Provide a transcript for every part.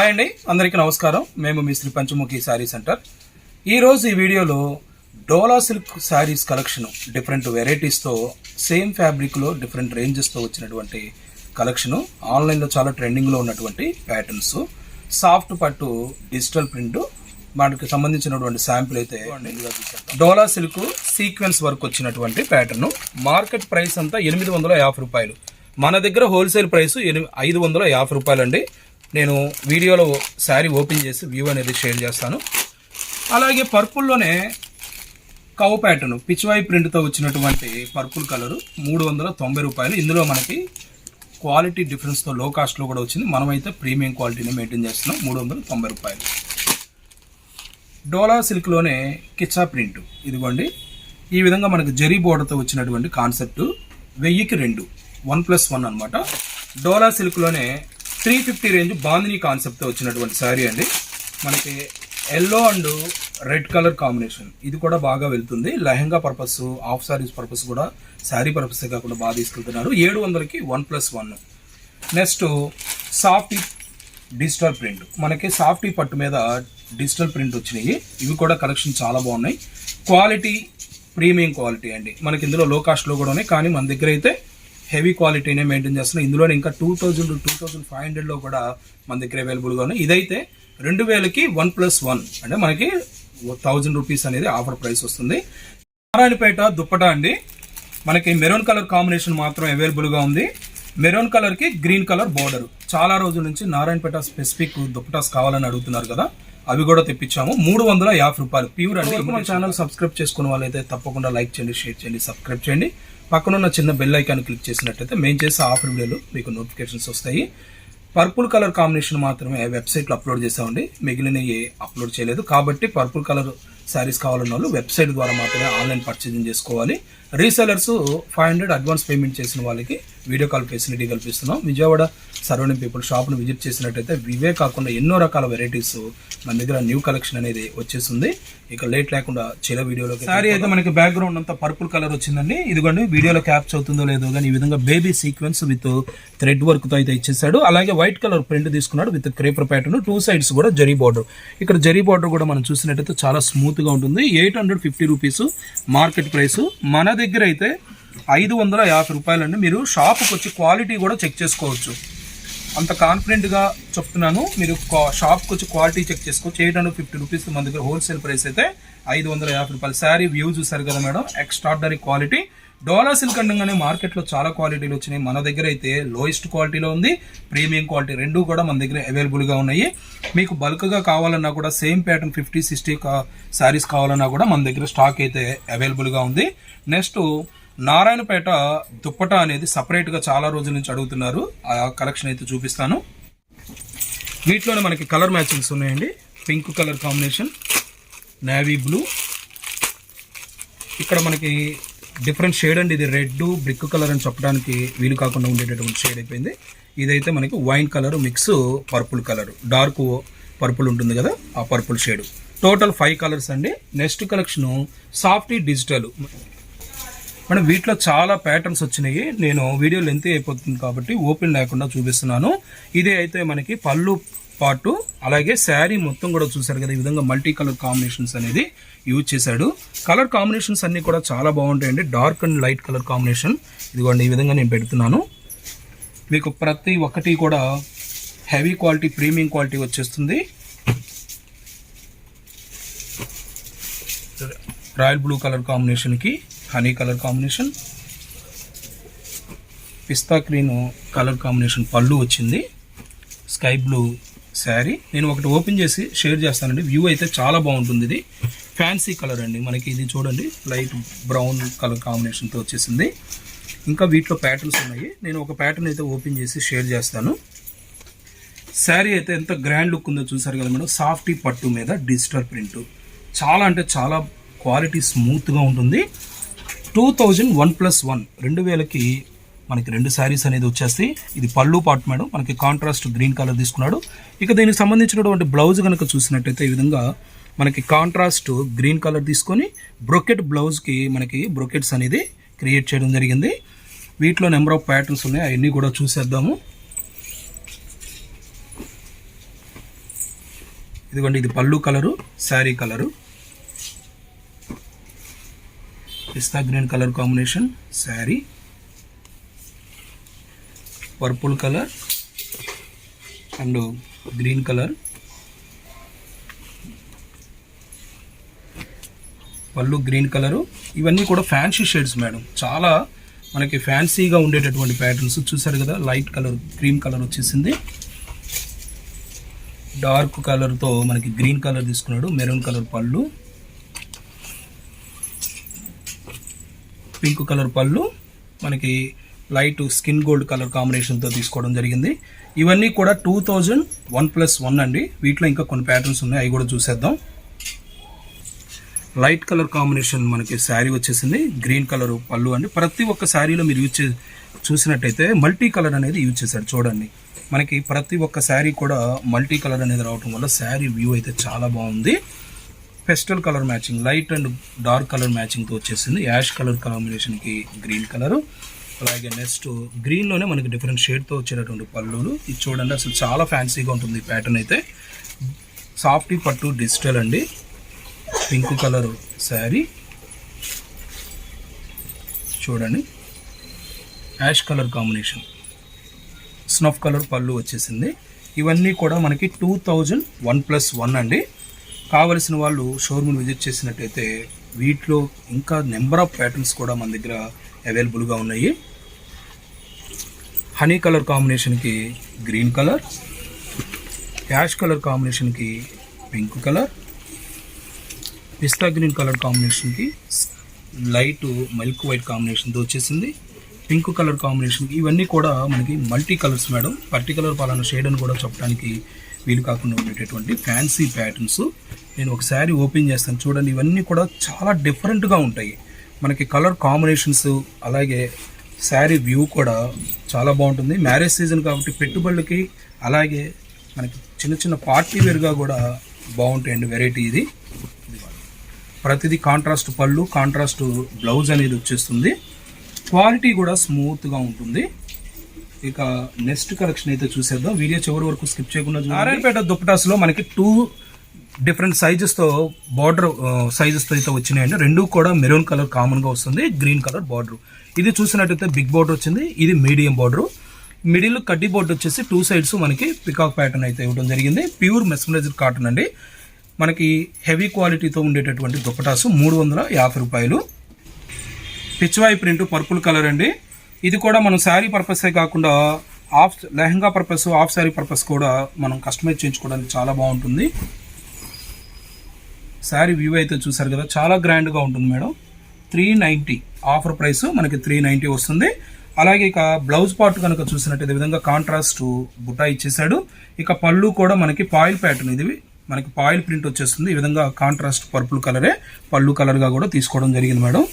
Hi అండి అందరికీ నమస్కారం. మేము మీ శ్రీ పంచముఖి శారీ సెంటర్. ఈరోజు ఈ వీడియోలో dola silk saris collection different వెరైటీస్తో same ఫ్యాబ్రిక్లో డిఫరెంట్ రేంజెస్తో వచ్చినటువంటి కలెక్షను. ఆన్లైన్లో చాలా ట్రెండింగ్లో ఉన్నటువంటి ప్యాటర్న్స్ సాఫ్ట్ పట్టు డిజిటల్ ప్రింట్ వాటికి సంబంధించినటువంటి శాంపిల్ అయితే డోలా సిల్క్ సీక్వెన్స్ వర్క్ వచ్చినటువంటి ప్యాటర్న్ మార్కెట్ ప్రైస్ అంతా ఎనిమిది వందల యాభై రూపాయలు. మన దగ్గర హోల్సేల్ ప్రైస్ ఎనిమి ఐదు వందల యాభై రూపాయలు అండి నేను వీడియోలో శారీ ఓపెన్ చేసి వ్యూ అనేది షేర్ చేస్తాను. అలాగే పర్పుల్లోనే కవ్ ప్యాటర్న్ పిచ్వాయి ప్రింట్తో వచ్చినటువంటి పర్పుల్ కలరు మూడు వందల తొంభై రూపాయలు. ఇందులో మనకి క్వాలిటీ డిఫరెన్స్తో లో కాస్ట్లో కూడా వచ్చింది. మనమైతే ప్రీమియం క్వాలిటీని మెయింటైన్ చేస్తున్నాం. మూడు వందల తొంభై రూపాయలు. డోలా సిల్క్లోనే కిచ్చా ప్రింట్ ఇదిగోండి. ఈ విధంగా మనకు జరీ బోర్డర్తో వచ్చినటువంటి కాన్సెప్ట్ వెయ్యికి రెండు వన్ ప్లస్ వన్ అనమాట డోలా సిల్క్లోనే త్రీ ఫిఫ్టీ రేంజ్ బాందిని కాన్సెప్ట్తో వచ్చినటువంటి శారీ అండి. మనకి yellow and red colour combination. ఇది కూడా బాగా వెళ్తుంది. Lehenga purpose half saris purpose కూడా శారీ పర్పస్ కాకుండా బాగా తీసుకెళ్తున్నారు. ఏడు వందలకి one plus one. Next soft digital print. మనకి సాఫ్టీ పట్టు మీద డిజిటల్ ప్రింట్ వచ్చినాయి. ఇవి కూడా కలెక్షన్ చాలా బాగున్నాయి. క్వాలిటీ ప్రీమియం క్వాలిటీ అండి. మనకి ఇందులో లో కాస్ట్లో కూడా ఉన్నాయి. కానీ మన దగ్గర అయితే హెవీ క్వాలిటీనే మెయింటైన్ చేస్తున్నాం. ఇందులో ఇంకా two thousand two thousand five హండ్రెడ్లో కూడా మన దగ్గర అవైలబుల్గా ఉన్నాయి. ఇదైతే రెండు వేలకి వన్ ప్లస్ వన్. అంటే మనకి థౌజండ్ రూపీస్ అనేది ఆఫర్ ప్రైస్ వస్తుంది. నారాయణపేట దుప్పట అండి. మనకి మెరూన్ కలర్ కాంబినేషన్ మాత్రం అవైలబుల్గా ఉంది. మెరూన్ కలర్కి గ్రీన్ కలర్ బోర్డర్ చాలా రోజుల నుంచి నారాయణపేట స్పెసిఫిక్ దుప్పటాస్ కావాలని అడుగుతున్నారు కదా. అవి కూడా తెప్పించాము. మూడు వందల యాభై రూపాయలు. ప్యూర్ అండి మన ఛానల్ సబ్స్క్రైబ్ చేసుకున్న వాళ్ళైతే తప్పకుండా లైక్ చేయండి షేర్ చేయండి సబ్స్క్రైబ్ చేయండి. పక్కనున్న చిన్న బెల్ ఐకాన్ క్లిక్ చేసినట్టయితే మేము చేసే ఆఫర్ వీడియోలు మీకు నోటిఫికేషన్స్ వస్తాయి. పర్పుల్ కలర్ కాంబినేషన్ మాత్రమే వెబ్సైట్లో అప్లోడ్ చేసామండి? మిగిలిన ఏ అప్లోడ్ చేయలేదు. కాబట్టి పర్పుల్ కలర్ శారీస్ కావాలన్న వాళ్ళు వెబ్సైట్ ద్వారా మాత్రమే ఆన్లైన్ పర్చేజింగ్ చేసుకోవాలి. Resellers five hundred advance payment చేసిన వాళ్ళకి వీడియో కాల్ ఫెసిలిటీ కల్పిస్తున్నాం. విజయవాడ సరౌండింగ్ పీపుల్ షాప్ను విజిట్ చేసినట్టయితే ఇవే కాకుండా ఎన్నో రకాల వెరైటీస్ మన దగ్గర న్యూ కలెక్షన్ అనేది వచ్చేసింది. ఇక లేట్ లేకుండా చిల వీడియోలో సారీ అయితే మనకి బ్యాక్గ్రౌండ్ అంతా పర్పుల్ కలర్ వచ్చిందండి. ఇదిగోండి వీడియోలో క్యాప్చ్ అవుతుందో లేదో కానీ ఈ విధంగా బేబీ సీక్వెన్స్ విత్ థ్రెడ్ వర్క్తో అయితే ఇచ్చేసాడు అలాగే వైట్ కలర్ ప్రింట్ తీసుకున్నాడు with creeper pattern two sides కూడా జరీ బార్డర్ ఇక్కడ జరీ బార్డర్ కూడా మనం చూసినట్టయితే చాలా స్మూత్గా ఉంటుంది. Eight hundred fifty rupees market price మన దగ్గర అయితే ఐదు వందల యాభై రూపాయలండి. మీరు షాప్కి వచ్చి క్వాలిటీ కూడా చెక్ చేసుకోవచ్చు. అంత కాన్ఫిడెంట్గా చెప్తున్నాను. మీరు షాప్కి వచ్చి క్వాలిటీ చెక్ చేసుకోవచ్చు ఎయిట్ హండ్రెడ్ ఫిఫ్టీ రూపీస్ మన దగ్గర హోల్సేల్ ప్రైస్ అయితే ఐదు వందల యాభై రూపాయలు. శారీ వ్యూ చూసారు కదా madam? Extraordinary quality. Dola silk అనగానే మార్కెట్లో చాలా క్వాలిటీలు వచ్చినాయి. మన దగ్గర అయితే లోయెస్ట్ క్వాలిటీలో ఉంది. ప్రీమియం క్వాలిటీ రెండు కూడా మన దగ్గర అవైలబుల్గా ఉన్నాయి. మీకు బల్క్గా కావాలన్నా కూడా same pattern fifty sixty saris కావాలన్నా కూడా మన దగ్గర స్టాక్ అయితే అవైలబుల్గా ఉంది. నెక్స్ట్ నారాయణపేట దుప్పట అనేది సపరేట్గా చాలా రోజుల నుంచి అడుగుతున్నారు. ఆ కలెక్షన్ అయితే చూపిస్తాను. వీటిలోనే మనకి కలర్ మ్యాచింగ్స్ ఉన్నాయండి. Pink colour combination navy blue ఇక్కడ మనకి డిఫరెంట్ షేడ్ అండి. ఇది రెడ్ బ్రిక్ కలర్ అని చెప్పడానికి వీలు కాకుండా ఉండేటటువంటి షేడ్ అయిపోయింది. ఇదైతే మనకి wine colour mix purple colour. Dark purple ఉంటుంది కదా ఆ purple shade. Total five colours అండి. Next collection softy digital. Madam వీటిలో చాలా ప్యాటర్న్స్ వచ్చినాయి. నేను వీడియో లెంత్ అయిపోతుంది కాబట్టి ఓపెన్ లేకుండా చూపిస్తున్నాను. ఇది అయితే మనకి పళ్ళు పాటు అలాగే శారీ మొత్తం కూడా చూసారు కదా ఈ విధంగా మల్టీ కలర్ కాంబినేషన్స్ అనేది యూజ్ చేశాడు. కలర్ కాంబినేషన్స్ అన్నీ కూడా చాలా బాగుంటాయండి. Dark and light colour combination ఇదిగోండి ఈ విధంగా నేను పెడుతున్నాను. మీకు ప్రతి ఒక్కటి కూడా హెవీ క్వాలిటీ ప్రీమియం క్వాలిటీ వచ్చేస్తుంది. రాయల్ బ్లూ కలర్ కాంబినేషన్కి honey colour combination pista cream colour combination పళ్ళు వచ్చింది. Sky blue sari. నేను ఒకటి ఓపెన్ చేసి షేర్ చేస్తానండి. వ్యూ అయితే చాలా బాగుంటుంది ఇది. ఫ్యాన్సీ కలర్ అండి. మనకి ఇది చూడండి. లైట్ బ్రౌన్ కలర్ కాంబినేషన్తో వచ్చేసింది. ఇంకా వీటిలో ప్యాటర్న్స్ ఉన్నాయి. నేను ఒక ప్యాటర్న్ అయితే ఓపెన్ చేసి షేర్ చేస్తాను. శారీ అయితే ఎంత గ్రాండ్ లుక్ ఉందో చూసారు కదా మేడం. సాఫ్టీ పట్టు మీద డిజిటల్ ప్రింట్ చాలా అంటే చాలా క్వాలిటీ స్మూత్గా ఉంటుంది. Two thousand one plus one రెండు వేలకి మనకి రెండు శారీస్ అనేది వచ్చేస్తాయి ఇది పళ్ళు పాట్ మేడం. మనకి కాంట్రాస్ట్ గ్రీన్ కలర్ తీసుకున్నాడు. ఇక దీనికి సంబంధించినటువంటి బ్లౌజ్ కనుక చూసినట్టయితే ఈ విధంగా మనకి కాంట్రాస్ట్ గ్రీన్ కలర్ తీసుకొని బ్రొకెట్ బ్లౌజ్కి మనకి బ్రొకెట్స్ అనేది క్రియేట్ చేయడం జరిగింది. వీటిలో నెంబర్ ఆఫ్ ప్యాటర్న్స్ ఉన్నాయి. అవన్నీ కూడా చూసేద్దాము. ఇదిగోండి ఇది పళ్ళు colour sari colour pista green colour combination sari. Purple colour and green colour. పళ్ళు గ్రీన్ కలరు. ఇవన్నీ కూడా ఫ్యాన్సీ షేడ్స్ మేడం. చాలా మనకి ఫ్యాన్సీగా ఉండేటటువంటి ప్యాటర్న్స్. చూసారు కదా లైట్ కలర్ క్రీమ్ కలర్ వచ్చేసింది. డార్క్ కలర్తో మనకి గ్రీన్ కలర్ తీసుకున్నాడు మెరూన్ కలర్ పళ్ళు. పింక్ కలర్ పళ్ళు. మనకి లైట్ స్కిన్ గోల్డ్ కలర్ కాంబినేషన్తో తీసుకోవడం జరిగింది. ఇవన్నీ కూడా two thousand one plus one అండి. వీటిలో ఇంకా కొన్ని ప్యాటర్న్స్ ఉన్నాయి. అవి కూడా చూసేద్దాం. లైట్ కలర్ కాంబినేషన్ మనకి శారీ వచ్చేసింది. గ్రీన్ కలర్ పళ్ళు అండి. ప్రతి ఒక్క శారీలో మీరు యూజ్ చే చూసినట్టయితే మల్టీ కలర్ అనేది యూజ్ చేశారు. చూడండి. మనకి ప్రతి ఒక్క శారీ కూడా మల్టీ కలర్ అనేది రావటం వల్ల శారీ వ్యూ అయితే చాలా బాగుంది. Pastel colour matching light and dark colour మ్యాచింగ్తో వచ్చేసింది. యాష్ కలర్ కాంబినేషన్కి గ్రీన్ కలరు. అలాగే నెక్స్ట్ గ్రీన్లోనే మనకి డిఫరెంట్ షేడ్తో వచ్చేటటువంటి పళ్ళులు. ఇది చూడండి అసలు చాలా ఫ్యాన్సీగా ఉంటుంది ఈ ప్యాటర్న్ అయితే. సాఫ్టీ పట్టు డిజిటల్ అండి. పింక్ కలర్ శారీ చూడండి. Ash colour combination snuff colour పళ్ళు వచ్చేసింది. ఇవన్నీ కూడా మనకి two thousand one plus one అండి. కావలసిన వాళ్ళు షోరూమ్ విజిట్ చేసినట్టయితే వీటిలో ఇంకా నెంబర్ ఆఫ్ ప్యాటర్న్స్ కూడా మన దగ్గర అవైలబుల్గా ఉన్నాయి. హనీ కలర్ కాంబినేషన్కి గ్రీన్ కలర్ యాష్ కలర్ కాంబినేషన్కి pink colour pista green colour కాంబినేషన్కి లైట్ మిల్క్ వైట్ కాంబినేషన్తో వచ్చేసింది. పింక్ కలర్ కాంబినేషన్కి ఇవన్నీ కూడా మనకి మల్టీ కలర్స్ మేడం. పర్టికులర్ పలానా షేడ్ అని కూడా చెప్పడానికి వీలు కాకుండా ఉండేటటువంటి ఫ్యాన్సీ ప్యాటర్న్స్. నేను ఒక శారీ ఓపెన్ చేస్తాను. చూడండి ఇవన్నీ కూడా చాలా డిఫరెంట్గా ఉంటాయి. మనకి కలర్ కాంబినేషన్స్ అలాగే శారీ వ్యూ కూడా చాలా బాగుంటుంది. మ్యారేజ్ సీజన్ కాబట్టి పెట్టుబడులకి అలాగే మనకి చిన్న చిన్న పార్టీ వేర్గా కూడా బాగుంటాయండి వెరైటీ ఇది. ప్రతిదీ కాంట్రాస్ట్ పళ్ళు కాంట్రాస్ట్ బ్లౌజ్ అనేది వచ్చేస్తుంది. క్వాలిటీ కూడా స్మూత్గా ఉంటుంది. ఇక నెక్స్ట్ కలెక్షన్ అయితే చూసేద్దాం. వీడియో చివరి వరకు స్కిప్ చేయకుండా నారాయణపేట దుప్పటాస్లో మనకి టూ డిఫరెంట్ సైజెస్తో బార్డర్ సైజెస్తో అయితే వచ్చినాయండి. రెండు కూడా మెరూన్ కలర్ కామన్గా వస్తుంది గ్రీన్ కలర్ బార్డర్. ఇది చూసినట్టయితే బిగ్ బార్డర్ వచ్చింది ఇది మీడియం బార్డర్. మిడిల్ కడ్డీ బోర్డు వచ్చేసి టూ సైడ్స్ మనకి పికాక్ ప్యాటర్న్ అయితే ఇవ్వడం జరిగింది. ప్యూర్ మెస్మరైజ్డ్ కాటన్ అండి. మనకి హెవీ క్వాలిటీతో ఉండేటటువంటి దుప్పటాసు మూడు వందల యాభై రూపాయలు. పిచ్వాయి ప్రింట్ పర్పుల్ కలర్ అండి. ఇది కూడా మనం శారీ పర్పసే కాకుండా half lehenga purpose half sari purpose కూడా మనం కస్టమైజ్ చేయించుకోవడానికి చాలా బాగుంటుంది. శారీ వ్యూ అయితే చూసారు కదా చాలా గ్రాండ్గా ఉంటుంది madam. Three ninety offer price మనకి త్రీ నైంటీ వస్తుంది. అలాగే ఇక బ్లౌజ్ పార్ట్ కనుక చూసినట్టు విధంగా కాంట్రాస్ట్ బుటా ఇచ్చేసాడు ఇక పళ్ళు కూడా మనకి పాయిల్ ప్యాటర్న్ ఇది. మనకి పాయిల్ ప్రింట్ వచ్చేస్తుంది. ఈ విధంగా కాంట్రాస్ట్ పర్పుల్ కలరే పళ్ళు కలర్గా కూడా తీసుకోవడం జరిగింది మేడం.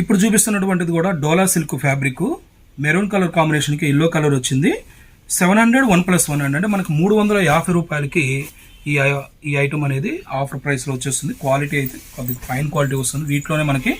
ఇప్పుడు చూపిస్తున్నటువంటిది కూడా dola silk fabric maroon colour కాంబినేషన్కి ఎల్లో కలర్ వచ్చింది. Seven hundred one plus one hundred అంటే మనకు మూడు వందల యాభై రూపాయలకి ఈ ఈ ఐటమ్ అనేది ఆఫర్ ప్రైస్లో వచ్చేస్తుంది. క్వాలిటీ అయితే కొద్దిగా ఫైన్ క్వాలిటీ వస్తుంది. వీటిలోనే మనకి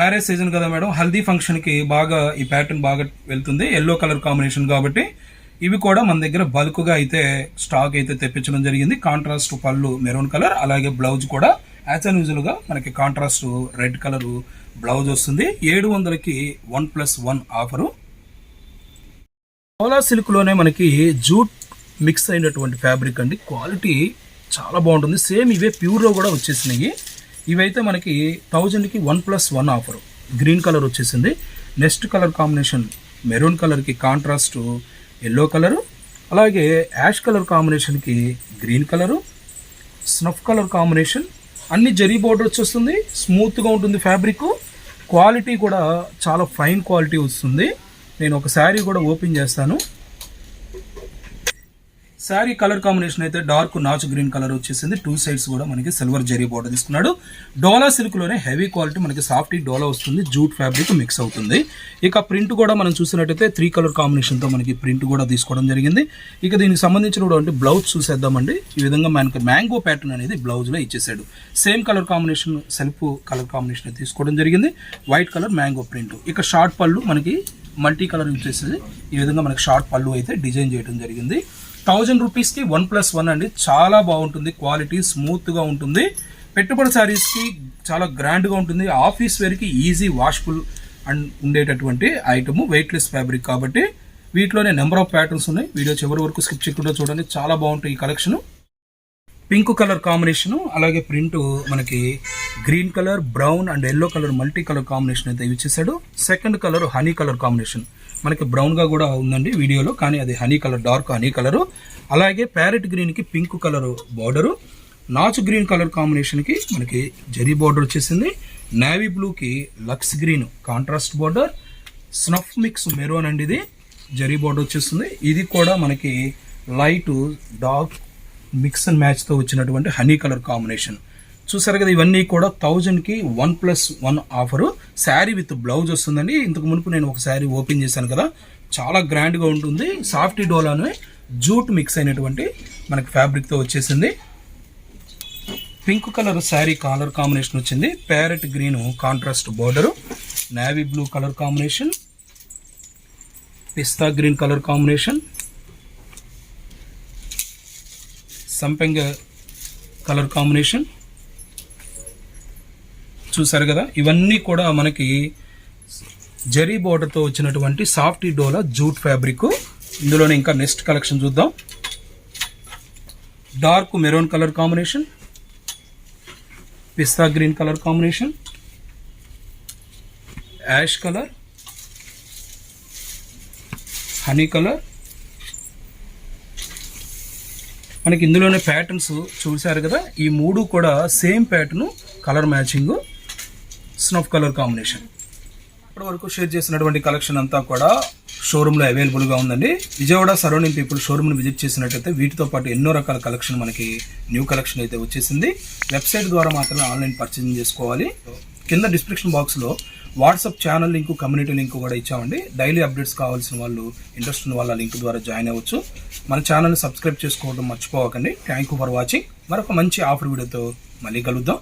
మ్యారేజ్ సీజన్ కదా మేడం హల్దీ ఫంక్షన్కి బాగా ఈ ప్యాటర్న్ బాగా వెళ్తుంది. ఎల్లో కలర్ కాంబినేషన్ కాబట్టి ఇవి కూడా మన దగ్గర బల్క్గా అయితే స్టాక్ అయితే తెప్పించడం జరిగింది. కాంట్రాస్ట్ పళ్ళు మెరూన్ కలర్ అలాగే బ్లౌజ్ కూడా యాజ్ అన్ యూజువల్గా మనకి కాంట్రాస్ట్ రెడ్ కలర్ బ్లౌజ్ వస్తుంది. ఏడు వందలకి వన్ ప్లస్ వన్ ఆఫరు. ఓలా సిల్క్లోనే మనకి జూట్ మిక్స్ అయినటువంటి ఫ్యాబ్రిక్ అండి. క్వాలిటీ చాలా బాగుంటుంది. సేమ్ ఇవే ప్యూర్లో కూడా వచ్చేసినాయి. ఇవైతే మనకి థౌజండ్కి one plus one offer. Green colour వచ్చేసింది. నెక్స్ట్ కలర్ కాంబినేషన్ మెరూన్ కలర్కి కాంట్రాస్ట్ ఎల్లో కలరు అలాగే యాష్ కలర్ కాంబినేషన్కి green colour snuff colour combination. అన్ని జరీ బోర్డర్ వచ్చేస్తుంది. స్మూత్గా ఉంటుంది ఫ్యాబ్రిక్. క్వాలిటీ కూడా చాలా ఫైన్ క్వాలిటీ వస్తుంది. నేను ఒక శారీ కూడా ఓపెన్ చేస్తాను. శారీ కలర్ కాంబినేషన్ అయితే డార్క్ నాచు గ్రీన్ కలర్ వచ్చేసింది. టూ సైడ్స్ కూడా మనకి సిల్వర్ జరీ బోర్డర్ తీసుకున్నాడు. డోలా సిల్క్లోనే హెవీ క్వాలిటీ మనకి సాఫ్ట్ డోలా వస్తుంది. జూట్ ఫ్యాబ్రిక్ మిక్స్ అవుతుంది. ఇక ప్రింట్ కూడా మనం చూసినట్టయితే త్రీ కలర్ కాంబినేషన్తో మనకి ప్రింట్ కూడా తీసుకోవడం జరిగింది. ఇక దీనికి సంబంధించినటువంటి బ్లౌజ్ చూసేద్దామండి. ఈ విధంగా మనకి మ్యాంగో ప్యాటర్న్ అనేది బ్లౌజ్లో ఇచ్చేసాడు same colour combination self colour combination తీసుకోవడం జరిగింది. White colour mango print. ఇక షార్ట్ పళ్ళు మనకి మల్టీ కలర్ యూజ్ ఈ విధంగా మనకి షార్ట్ పళ్ళు అయితే డిజైన్ చేయడం జరిగింది. థౌజండ్ రూపీస్కి వన్ ప్లస్ వన్ అండి. చాలా బాగుంటుంది. క్వాలిటీ స్మూత్గా ఉంటుంది. పెట్టుబడి శారీస్కి చాలా గ్రాండ్గా ఉంటుంది. ఆఫీస్ వేర్కి ఈజీ వాష్ఫుల్ అండ్ ఉండేటటువంటి ఐటమ్ వెయిట్లెస్ ఫ్యాబ్రిక్ కాబట్టి వీటిలోనే నెంబర్ ఆఫ్ ప్యాటర్న్స్ ఉన్నాయి. వీడియో చివరి వరకు స్కిప్ చేయకుండా చూడండి. చాలా బాగుంటాయి ఈ కలెక్షన్. పింక్ కలర్ కాంబినేషన్ అలాగే ప్రింట్ మనకి green colour brown and yellow colour multi colour combination అయితే యూజ్ చేశాడు. Second colour honey colour combination మనకి బ్రౌన్గా కూడా ఉందండి వీడియోలో కానీ అది honey colour dark honey colour. అలాగే ప్యారెట్ గ్రీన్కి పింక్ కలర్ బార్డరు. నాచు గ్రీన్ కలర్ కాంబినేషన్కి మనకి జరీ బార్డర్ వచ్చేసింది. నేవీ బ్లూ కి Lux green contrast border. Snuff mix maroon అండి ఇది. జరీ బార్డర్ వచ్చేస్తుంది. ఇది కూడా మనకి లైట్ డార్క్ మిక్స్ అండ్ మ్యాచ్తో వచ్చినటువంటి హనీ కలర్ కాంబినేషన్ చూసారు కదా ఇవన్నీ కూడా థౌజండ్కి one plus one offer sari with blouse వస్తుందండి. ఇంతకు మునుపు నేను ఒక శారీ ఓపెన్ చేశాను కదా చాలా గ్రాండ్గా ఉంటుంది. సాఫ్ట్ డోలాను జూట్ మిక్స్ అయినటువంటి మనకి ఫ్యాబ్రిక్తో వచ్చేసింది. Pink colour sari colour combination వచ్చింది. Parrot green contrast border navy blue colour combination pista green colour combination సంపెంగ కలర్ కాంబినేషన్ చూసారు కదా? ఇవన్నీ కూడా మనకి జరీ బోర్డర్తో వచ్చినటువంటి సాఫ్ట్ డోలా జూట్ ఫ్యాబ్రిక్ ఇందులోనే ఇంకా నెక్స్ట్ కలెక్షన్ చూద్దాం. Dark maroon colour combination pista green colour combination ash colour honey colour మనకి ఇందులోనే ప్యాటర్న్స్ చూశారు కదా? ఈ మూడు కూడా same pattern colour matching snuff colour combination ఇప్పటి వరకు షేర్ చేసినటువంటి కలెక్షన్ అంతా కూడా షోరూంలో అవైలబుల్గా ఉందండి. విజయవాడ సరౌండింగ్ పీపుల్ షోరూమ్ని విజిట్ చేసినట్టయితే వీటితో పాటు ఎన్నో రకాల కలెక్షన్ మనకి న్యూ కలెక్షన్ అయితే వచ్చేసింది. వెబ్సైట్ ద్వారా మాత్రమే ఆన్లైన్ పర్చేసింగ్ చేసుకోవాలి. కింద డిస్క్రిప్షన్ బాక్స్లో WhatsApp channel link community link కూడా ఇచ్చామండి. డైలీ అప్డేట్స్ కావాల్సిన వాళ్ళు ఇంట్రెస్ట్ ఉన్న వాళ్ళ లింక్ ద్వారా జాయిన్ అవ్వచ్చు. మన ఛానల్ని సబ్స్క్రైబ్ చేసుకోవడం మర్చిపోవకండి. థ్యాంక్ యూ ఫర్ వాచింగ్ మరొక మంచి ఆఫర్ వీడియోతో మళ్ళీ కలుద్దాం.